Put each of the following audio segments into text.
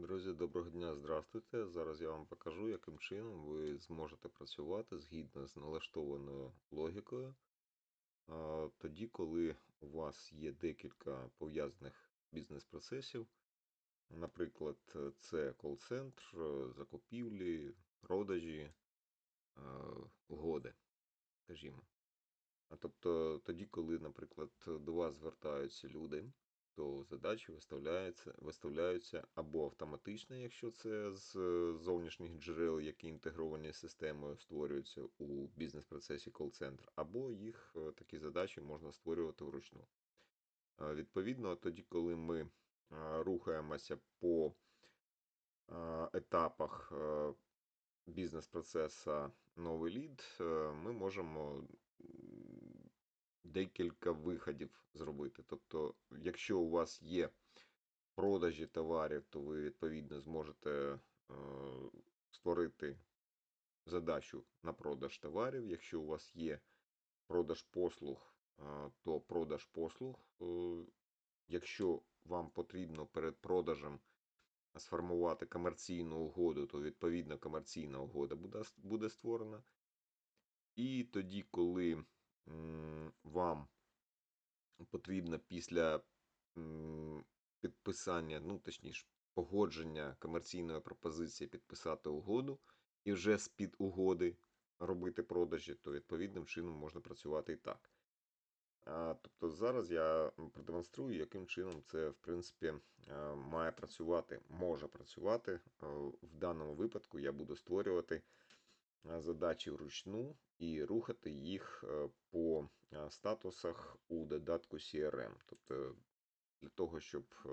Друзі, доброго дня, здравствуйте. Зараз я вам покажу, яким чином ви зможете працювати згідно з налаштованою логікою. Тоді, коли у вас є декілька пов'язаних бізнес-процесів, наприклад, це кол-центр, закупівлі, продажі, угоди, скажімо. Тобто тоді, коли, наприклад, до вас звертаються люди, то задачі виставляються, виставляються або автоматично, якщо це з е, зовнішніх джерел, які інтегровані системою створюються у бізнес-процесі кол-центр, або їх е, такі задачі можна створювати вручну. Е, Відповідно, тоді, коли ми рухаємося по етапах бізнес-процесу новий лід, ми можемо декілька виходів зробити. Тобто, якщо у вас є продажі товарів, то ви відповідно зможете е, створити задачу на продаж товарів. Якщо у вас є продаж послуг, е, то продаж послуг. Е, Якщо вам потрібно перед продажем сформувати комерційну угоду, то відповідно комерційна угода буде, створена. І тоді, коли вам потрібно після підписання, ну точніше, погодження комерційної пропозиції підписати угоду і вже з-під угоди робити продажі, то відповідним чином можна працювати і так. А, Тобто зараз я продемонструю, яким чином це, в принципі, має працювати, може працювати. В даному випадку я буду створювати задачі вручну і рухати їх е, по статусах у додатку CRM. Тобто для того, щоб е,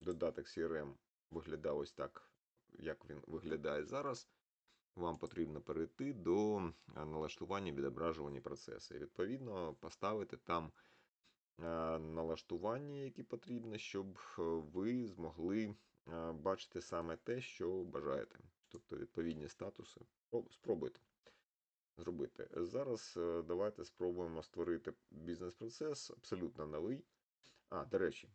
додаток CRM виглядав ось так, як він виглядає зараз, вам потрібно перейти до налаштування відображування процесу. І відповідно поставити там налаштування, які потрібні, щоб е, ви змогли бачити саме те, що бажаєте. Тобто відповідні статуси. Спробуйте зробити. Зараз е, давайте спробуємо створити бізнес-процес абсолютно новий. А, до речі,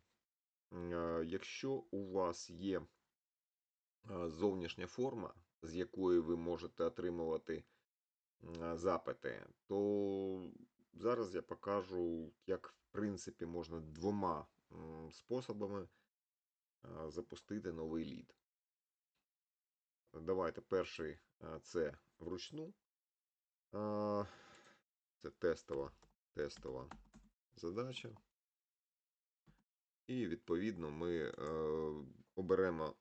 е, якщо у вас є е, зовнішня форма, з якої ви можете отримувати запити, то зараз я покажу, як в принципі можна двома способами запустити новий лід. Давайте перший е, це вручну. Це тестова, тестова задача. І відповідно ми е, оберемо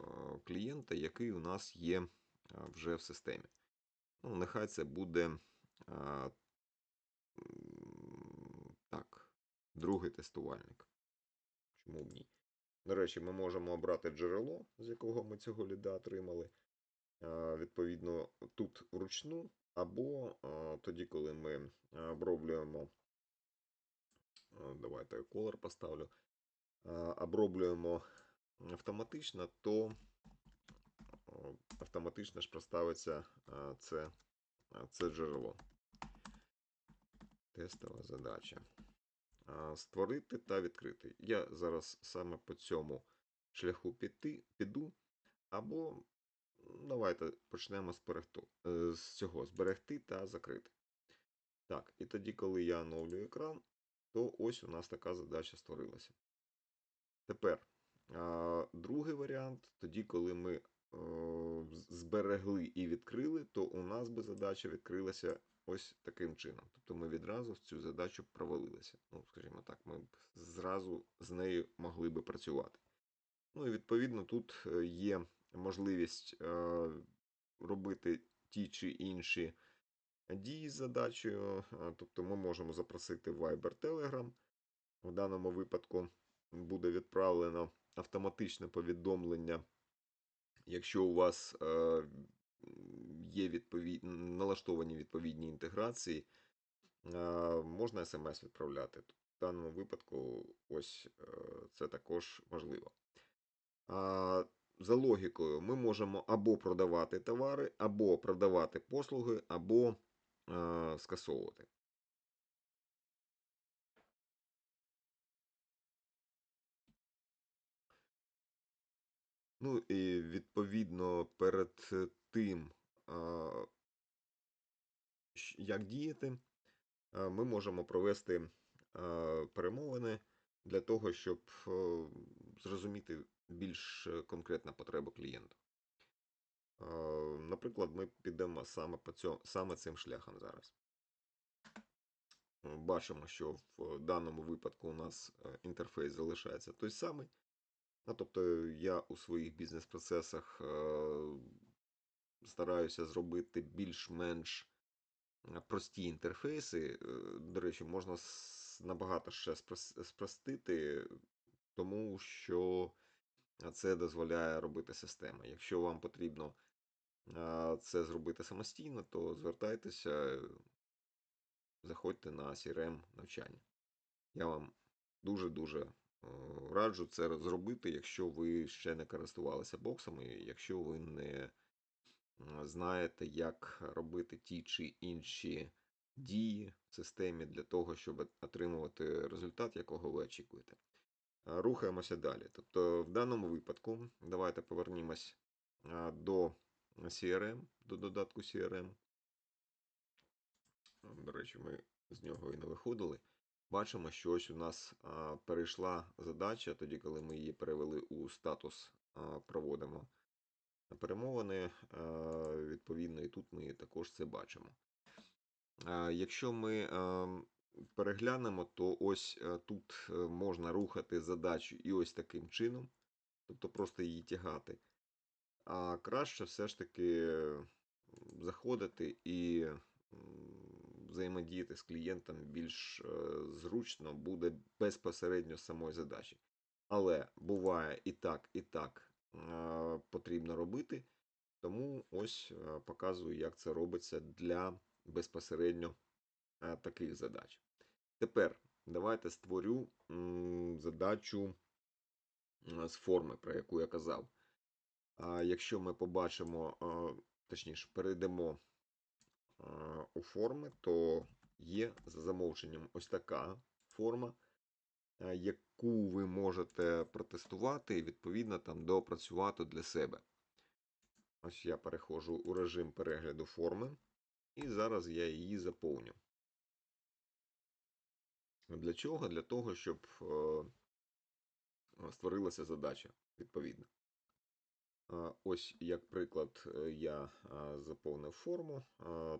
е, клієнта, який у нас є вже в системі. Ну, нехай це буде так, другий тестувальник. Чому б ні? До речі, ми можемо обрати джерело, з якого ми цього ліда отримали. Відповідно, тут вручну, або тоді, коли ми оброблюємо, давайте колор поставлю, оброблюємо автоматично, то автоматично ж проставиться це, це джерело. Тестова задача. Створити та відкрити. Я зараз саме по цьому шляху піти, піду, або давайте почнемо з, е, з цього зберегти та закрити. Так, і тоді, коли я оновлюю екран, то ось у нас така задача створилася. Тепер другий варіант, тоді, коли ми зберегли і відкрили, то у нас би задача відкрилася ось таким чином. Тобто ми відразу в цю задачу провалилися. Ну, скажімо так, ми б зразу з нею могли би працювати. Ну і відповідно тут е, є можливість е, робити ті чи інші дії з задачею. Е, Тобто ми можемо запросити Viber Telegram. В даному випадку буде відправлено автоматичне повідомлення, якщо у вас є відповід... налаштовані відповідні інтеграції, можна смс відправляти. В даному випадку ось е, це також важливо. А, за логікою, ми можемо або продавати товари, або продавати послуги, або скасовувати. Ну і відповідно перед тим, як діяти, ми можемо провести перемовини для того, щоб е, зрозуміти більш е, конкретно потребу клієнта. Наприклад, ми підемо саме по цьому, саме цим шляхом зараз. Е, Бачимо, що в даному випадку у нас е, інтерфейс залишається той самий. Ну, тобто я у своїх бізнес-процесах е, стараюся зробити більш-менш е, прості інтерфейси. Е, До речі, можна набагато ще спростити, тому що це дозволяє робити система. Якщо вам потрібно це зробити самостійно, то звертайтеся, заходьте на CRM навчання. Я вам дуже-дуже раджу це зробити, якщо ви ще не користувалися боксами, якщо ви не е, знаєте, як робити ті чи інші дії в системі для того, щоб отримувати результат, якого ви очікуєте. Е, Рухаємося далі. Тобто, в даному випадку, давайте повернімось е, до CRM, до додатку CRM. До речі, ми з нього і не виходили. Бачимо, що ось у нас перейшла задача, тоді, коли ми її перевели у статус, проводимо перемовини. Відповідно, і тут ми також це бачимо. Якщо ми а, переглянемо, то ось а, тут е, можна рухати задачу і ось таким чином, тобто просто її тягати. А краще все ж таки заходити і взаємодіяти з клієнтом більш е, зручно буде безпосередньо з самої задачі. Але буває і так, і так е, потрібно робити. Тому ось е, показую, як це робиться для безпосередньо таких задач. Тепер давайте створю задачу з форми, про яку я казав. Якщо ми побачимо, точніше, перейдемо у форми, то є за замовченням ось така форма, яку ви можете протестувати і відповідно там доопрацювати для себе. Ось я переходжу у режим перегляду форми, і зараз я її заповню. Для чого? Для того, щоб е, створилася задача відповідно. Ось, як приклад, е, я заповнив форму,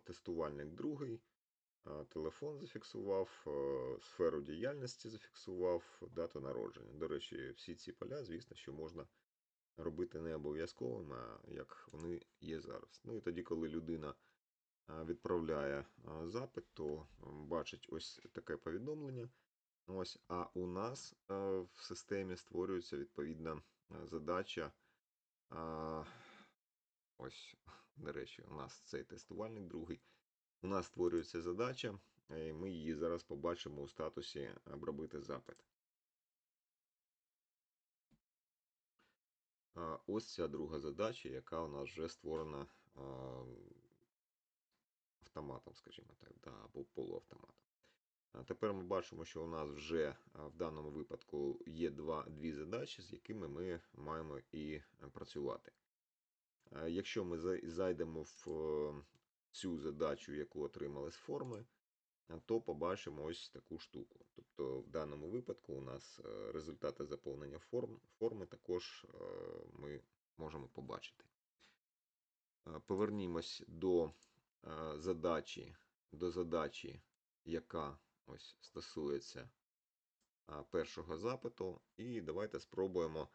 тестувальник другий, телефон зафіксував, е, сферу діяльності зафіксував, дату народження. До речі, всі ці поля, звісно, що можна робити не обов'язковими, як вони є зараз. Ну і тоді, коли людина відправляє запит, то бачить ось таке повідомлення. Ось, а у нас е, в системі створюється відповідна задача. А, Ось, до речі, у нас цей тестувальник другий. У нас створюється задача, і ми її зараз побачимо у статусі обробити запит. Ось ця друга задача, яка у нас вже створена автоматом, скажімо так, да, або полуавтоматом. Тепер ми бачимо, що у нас вже в даному випадку є два, дві задачі, з якими ми маємо і е, працювати. Якщо ми зайдемо в е, цю задачу, яку отримали з форми, то побачимо ось таку штуку. Тобто в даному випадку у нас е, результати заповнення форм, форми також ми можемо побачити. Повернімось до задачі, до задачі, яка ось стосується першого запиту, і давайте спробуємо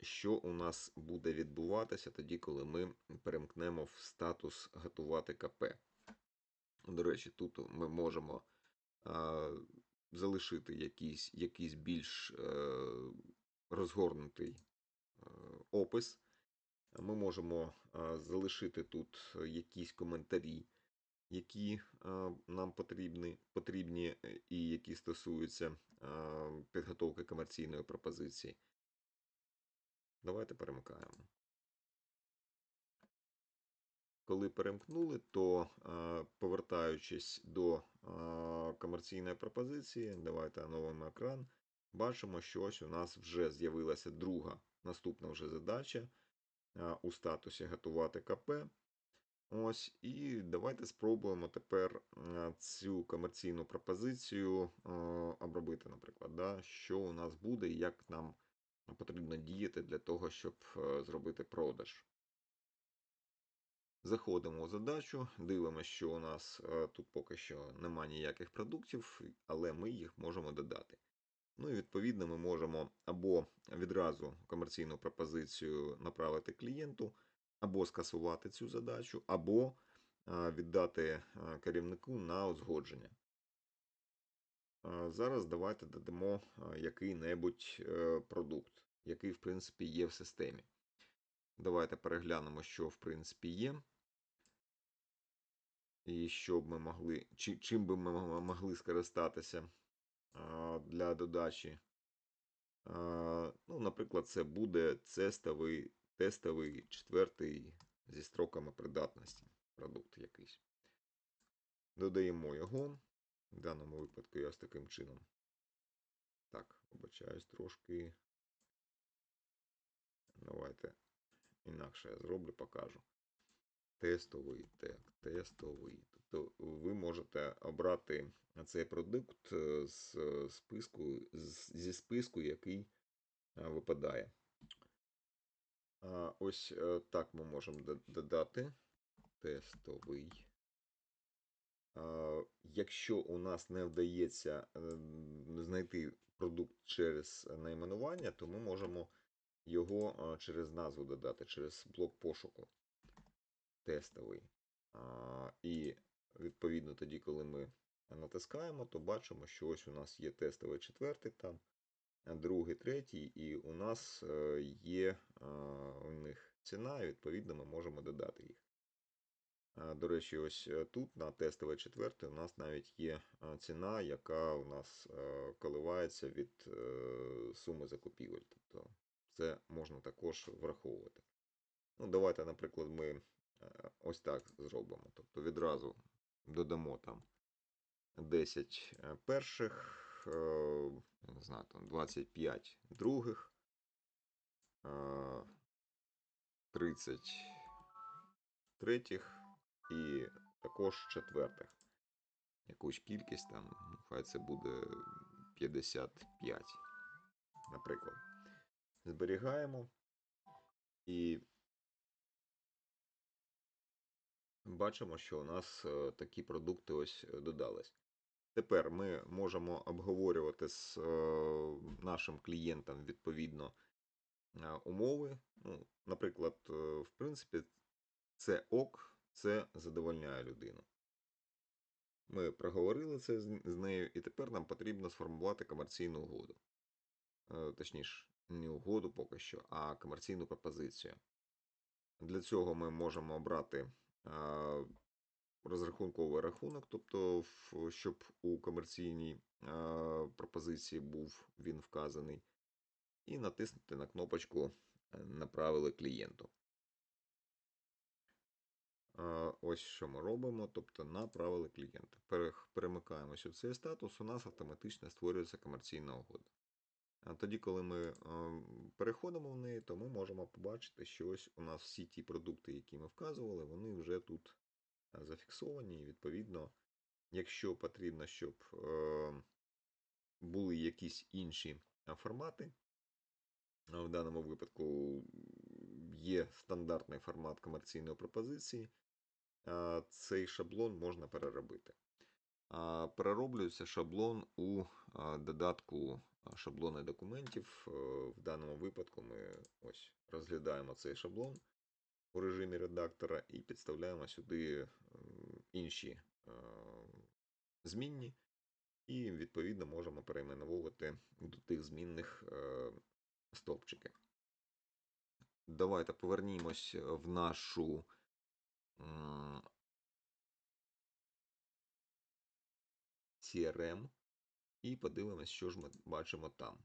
що у нас буде відбуватися тоді, коли ми перемкнемо в статус готувати КП. До речі, тут ми можемо залишити якийсь, якийсь більш е, розгорнутий е, опис. Ми можемо залишити тут якісь коментарі, які нам потрібні, потрібні е, і які стосуються підготовки комерційної пропозиції. Давайте перемикаємо. Коли перемкнули, то повертаючись до комерційної пропозиції, давайте оновимо екран. бачимо, що ось у нас вже з'явилася друга наступна вже задача у статусі готувати КП. Ось, і давайте спробуємо тепер цю комерційну пропозицію а, обробити, наприклад, да, що у нас буде і як нам потрібно діяти для того, щоб е, зробити продаж. Заходимо у задачу, дивимося, що у нас е, тут поки що немає ніяких продуктів, але ми їх можемо додати. Ну і відповідно ми можемо або відразу комерційну пропозицію направити клієнту, або скасувати цю задачу, або е, віддати е, керівнику на узгодження. Е, Зараз давайте додамо який-небудь продукт, який, в принципі, є в системі. Давайте переглянемо, що в принципі є. І що б ми могли, чи, чим би ми могли скористатися для додачі. Ну, наприклад, це буде тестовий, тестовий четвертий зі строками придатності продукт якийсь. Додаємо його. В даному випадку я ось таким чином. Так, вибачаюсь трошки. Давайте інакше я зроблю, покажу. Тестовий тег, тестовий. Тобто ви можете обрати цей продукт з списку, з- зі списку, який е, випадає. Ось е, так ми можемо додати тестовий. Якщо у нас не вдається е, знайти продукт через найменування, то ми можемо його через назву додати, через блок пошуку тестовий. І відповідно тоді, коли ми натискаємо, то бачимо, що ось у нас є тестовий четвертий там, другий, третій, і у нас е, є у них ціна, і відповідно ми можемо додати їх. До речі, ось е, тут на тестовий четвертий у нас навіть є ціна, яка у нас е, коливається від суми закупівель. Тобто це можна також враховувати. Ну, давайте, наприклад, ми ось так зробимо. Тобто відразу додамо там 10 е, перших, я не знаю, там 25 других, е, 30 третіх і також четвертих. Якусь кількість там, ну, хай це буде 55, наприклад. Зберігаємо і бачимо, що у нас е, такі продукти ось е, додались. Тепер ми можемо обговорювати з е, нашим клієнтом відповідно е, умови. Ну, наприклад, е, в принципі, це ок, це задовольняє людину. Ми проговорили це з нею, і тепер нам потрібно сформувати комерційну угоду. Точніше, не угоду поки що, а комерційну пропозицію. Для цього ми можемо обрати розрахунковий рахунок, тобто, щоб у комерційній пропозиції був він вказаний, і натиснути на кнопочку е, Направили клієнту. Ось що ми робимо, тобто направили клієнта. Перемикаємося в цей статус, у нас автоматично створюється комерційна угода. Тоді, коли ми е, переходимо в неї, то ми можемо побачити, що ось у нас всі ті продукти, які ми вказували, вони вже тут зафіксовані. І відповідно, якщо потрібно, щоб е, були якісь інші е, формати, в даному випадку є стандартний формат комерційної пропозиції, цей шаблон можна переробити. Перероблюється шаблон у додатку шаблони документів. Е, В даному випадку ми ось розглядаємо цей шаблон у режимі редактора і підставляємо сюди інші змінні, і відповідно можемо перейменовувати до тих змінних е, стовпчики. Давайте повернімось в нашу CRM і подивимось, що ж ми бачимо там.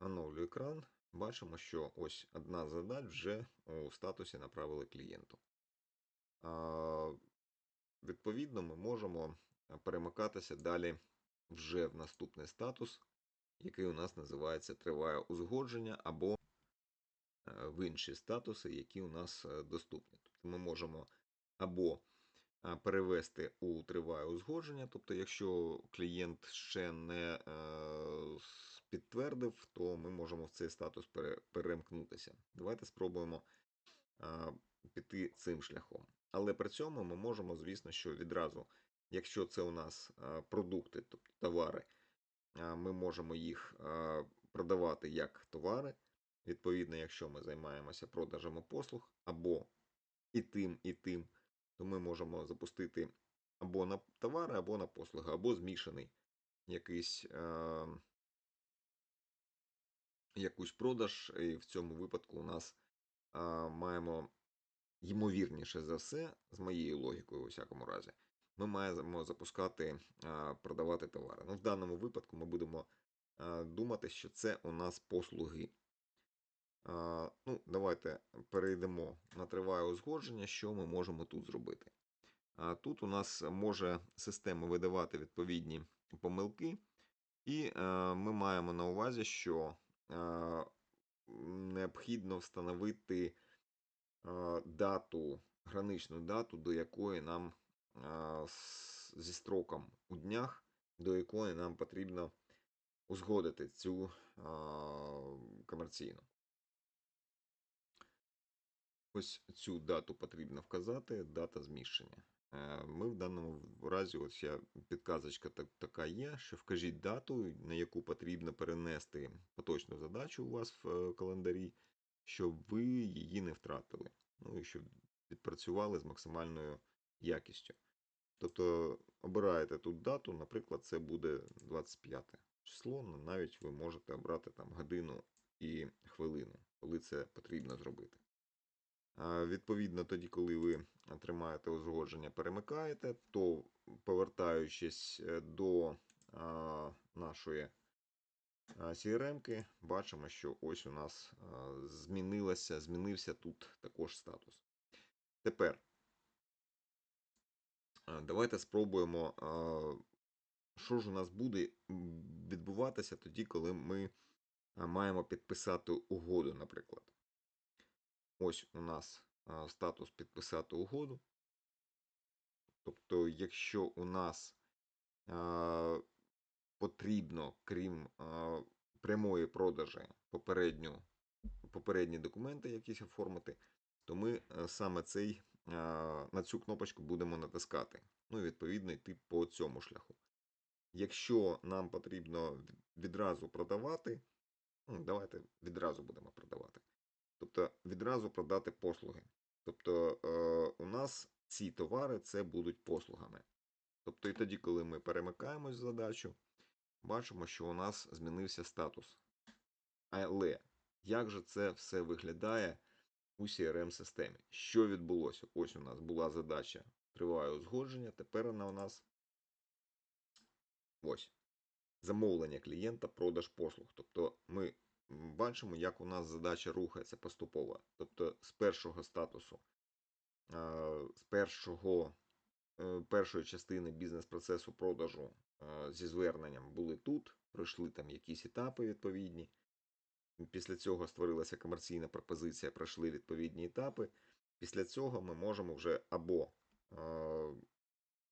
Оновлю екран. Бачимо, що ось одна задач вже у статусі направили клієнту. Відповідно, ми можемо перемикатися далі вже в наступний статус який у нас називається триває узгодження, або е, в інші статуси, які у нас е, доступні. Тобто ми можемо або е, перевести у триває узгодження, тобто, якщо клієнт ще не е, підтвердив, то ми можемо в цей статус перемкнутися. Давайте спробуємо піти цим шляхом. Але при цьому ми можемо, звісно, що відразу, якщо це у нас а, продукти, тобто товари, ми можемо їх а, продавати як товари. Відповідно, якщо ми займаємося продажами послуг або і тим, і тим, то ми можемо запустити або на товари, або на послуги, або змішаний якийсь. А, якусь продаж, і в цьому випадку у нас а, маємо ймовірніше за все, з моєю логікою, у всякому разі, ми маємо запускати, а, продавати товари. Ну, в даному випадку ми будемо а, думати, що це у нас послуги. Ну, давайте перейдемо на триває узгодження, що ми можемо тут зробити. Тут у нас може система видавати відповідні помилки, і е, ми маємо на увазі, що е, необхідно встановити е, дату, граничну дату, до якої нам зі строком у днях, до якої нам потрібно узгодити цю комерційну. Ось цю дату потрібно вказати, дата зміщення. Е, Ми в даному разі, ось я підказочка так, така є, що вкажіть дату, на яку потрібно перенести поточну задачу у вас в е, календарі, щоб ви її не втратили. Ну і щоб відпрацювали з максимальною якістю. Тобто обираєте тут дату, наприклад, це буде 25 число, ну, навіть ви можете обрати там годину і хвилину, коли це потрібно зробити. Відповідно, тоді, коли ви отримаєте узгодження, перемикаєте, то повертаючись е, до нашої CRM, бачимо, що ось у нас змінилося, змінився тут також статус. Тепер давайте спробуємо, що ж у нас буде відбуватися тоді, коли ми маємо підписати угоду, наприклад. Ось у нас статус підписати угоду. Тобто, якщо у нас а, потрібно, крім а, прямої продажі, попередню, попередні документи якісь оформити, то ми е, саме цей, а, на цю кнопочку будемо натискати. Ну і відповідно йти по цьому шляху. Якщо нам потрібно відразу продавати, ну, давайте відразу будемо продавати. Тобто відразу продати послуги. Тобто е, у нас ці товари це будуть послугами. Тобто і тоді, коли ми перемикаємось в задачу, бачимо, що у нас змінився статус. Але як же це все виглядає у CRM-системі? Що відбулося? Ось у нас була задача триває узгодження, тепер вона у нас ось замовлення клієнта, продаж послуг. Тобто ми бачимо, як у нас задача рухається поступово. Тобто з першого статусу, е, з першого, е, першої частини бізнес-процесу продажу е, зі зверненням були тут, пройшли там якісь етапи відповідні. Після цього створилася комерційна пропозиція, пройшли відповідні етапи. Після цього ми можемо вже або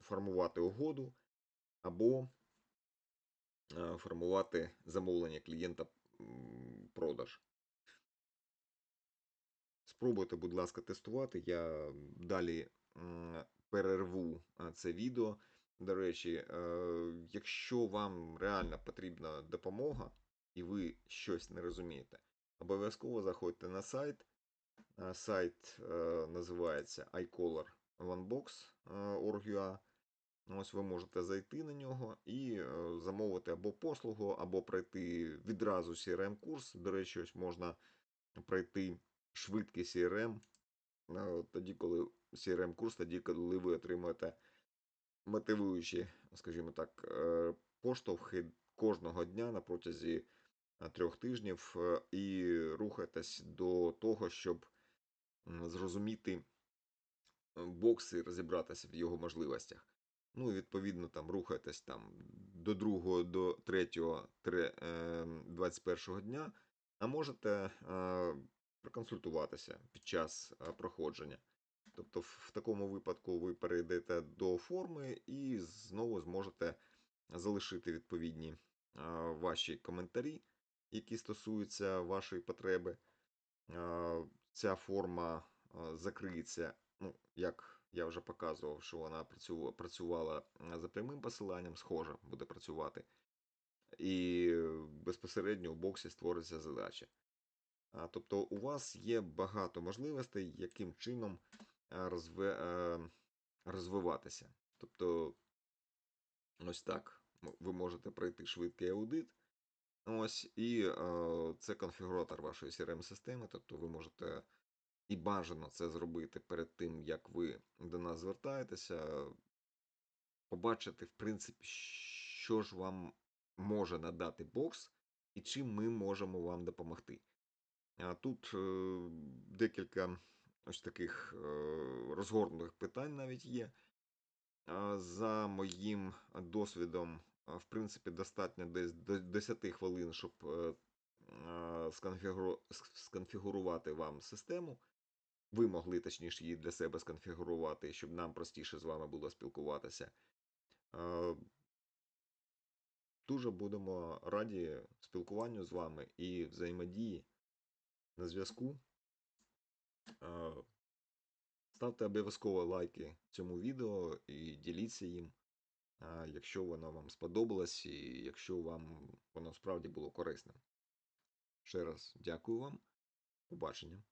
формувати угоду, або формувати замовлення клієнта продаж. Спробуйте, будь ласка, тестувати. Я далі перерву це відео. До речі, е, якщо вам реально потрібна допомога і ви щось не розумієте, обов'язково заходьте на сайт. Е, Сайт е, називається iColor.onebox.org.ua. Ось ви можете зайти на нього і е, замовити або послугу, або пройти відразу CRM-курс. До речі, ось можна пройти швидкий CRM, е, тоді, коли CRM-курс, тоді, коли ви отримуєте мотивуючі, скажімо так, е, поштовхи кожного дня на протязі трьох тижнів і рухаєтесь до того, щоб зрозуміти бокс і розібратися в його можливостях. Ну відповідно там рухаєтесь там до 2 до 3 е, 21 дня, а можете е, проконсультуватися під час е, проходження. Тобто, в такому випадку ви перейдете до форми і знову зможете залишити відповідні ваші коментарі, які стосуються вашої потреби. Ця форма закриється, ну, як я вже показував, що вона працювала за прямим посиланням, схоже, буде працювати. І безпосередньо у боксі створиться задача. Тобто у вас є багато можливостей, яким чином а, розве, е, розвиватися. Тобто, ось так ви можете пройти швидкий аудит. Ось, і е, це конфігуратор вашої CRM-системи, тобто ви можете і бажано це зробити перед тим, як ви до нас звертаєтеся, побачити, в принципі, що ж вам може надати бокс і чим ми можемо вам допомогти. А Тут е, декілька ось таких е, розгорнутих питань навіть є. За моїм досвідом, в принципі, достатньо десь до 10 хвилин, щоб е, сконфігурувати вам систему. Ви могли точніше її для себе сконфігурувати, щоб нам простіше з вами було спілкуватися. Дуже будемо раді спілкуванню з вами і взаємодії на зв'язку. Ставте обов'язково лайки цьому відео і діліться їм, якщо воно вам сподобалось і якщо вам воно справді було корисним. Ще раз дякую вам. Побачення.